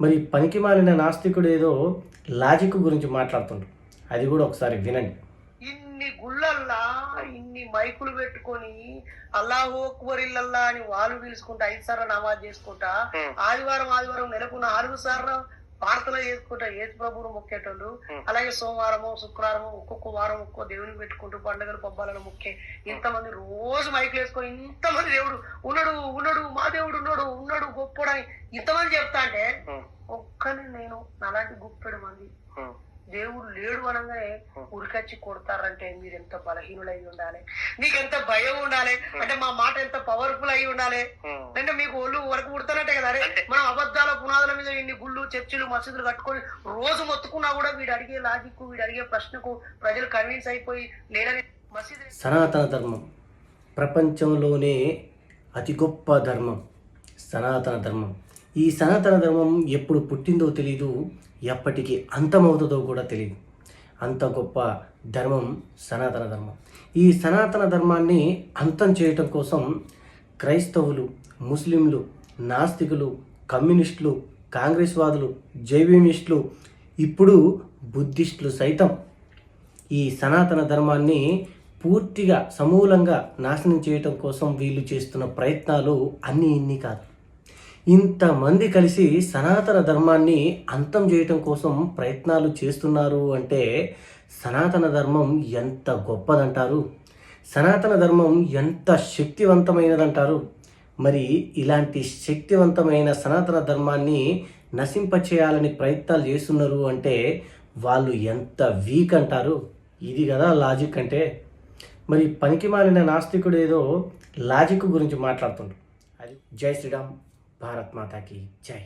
మరి పనికి మాలిన నాస్తికుడు ఏదో లాజిక్ గురించి మాట్లాడుతుండ్రు అది కూడా ఒకసారి వినండి. ఇన్ని గుళ్ళల్లా ఇన్ని మైకులు పెట్టుకొని అల్లాహో అక్బరిల్లల్లా అని వాళ్ళు పిలుచుకుంటా ఐదు సార్లు నమాజ్ చేసుకుంటా? ఆదివారం ఆదివారం నెలకు నాలుగు సార్లు ప్రార్థన చేసుకుంటా ఏసు ప్రభువును మొక్కేటోళ్ళు. అలాగే సోమవారము శుక్రవారము ఒక్కొక్క వారం ఒక్కో దేవుని పెట్టుకుంటూ పండుగలు పబ్బాలను మొక్కే. ఇంతమంది రోజు మైకులు వేసుకొని ఇంతమంది దేవుడు ఉన్నాడు ఉన్నాడు మా దేవుడు ఉన్నాడు ఉన్నాడు గొప్పడని ఇంతమంది చెప్తా అంటే ఒక్కని నేను అలాంటి గుప్పెడు మంది. దేవుడు లేడు అనగానే ఉరికచ్చి కొడతారంటే మీరు ఎంత బలహీనులై ఉండాలి? మీకు ఎంత భయం ఉండాలి? అంటే మా మాట ఎంత పవర్ఫుల్ అయి ఉండాలి? అంటే మీకు ఒళ్ళు వరకు పుడతానంటే కదా మనం అబద్ధాల పునాదుల ఎన్ని గుళ్ళు చర్చిలు మసీదులు కట్టుకొని రోజు మొత్తుకున్నా కూడా వీడు అడిగే లాజిక్ వీడు అడిగే ప్రశ్నకు ప్రజలు కన్విన్స్ అయిపోయి లేదని మసీదు సనాతన ధర్మం. ప్రపంచంలోనే అతి గొప్ప ధర్మం. సనాతన ధర్మం. ఈ సనాతన ధర్మం ఎప్పుడు పుట్టిందో తెలీదు ఎప్పటికీ అంతమవుతుందో కూడా తెలియదు అంత గొప్ప ధర్మం సనాతన ధర్మం. ఈ సనాతన ధర్మాన్ని అంతం చేయటం కోసం క్రైస్తవులు ముస్లింలు నాస్తికులు కమ్యూనిస్టులు కాంగ్రెస్ వాదులు జైవినిస్టులు ఇప్పుడు బుద్ధిస్టులు సైతం ఈ సనాతన ధర్మాన్ని పూర్తిగా సమూలంగా నాశనం చేయటం కోసం వీళ్ళు చేస్తున్న ప్రయత్నాలు అన్నీ ఇన్ని కాదు. ఇంతమంది కలిసి సనాతన ధర్మాన్ని అంతం చేయటం కోసం ప్రయత్నాలు చేస్తున్నారు అంటే సనాతన ధర్మం ఎంత గొప్పదంటారు? సనాతన ధర్మం ఎంత శక్తివంతమైనదంటారు? మరి ఇలాంటి శక్తివంతమైన సనాతన ధర్మాన్ని నశింపచేయాలని ప్రయత్నాలు చేస్తున్నారు అంటే వాళ్ళు ఎంత వీక్ అంటారు? ఇది కదా లాజిక్ అంటే. మరి పనికి మాలిన నాస్తికుడు ఏదో లాజిక్ గురించి మాట్లాడుతుండ్రు అది జై శ్రీరామ్ భారత్ మాతాకి జై.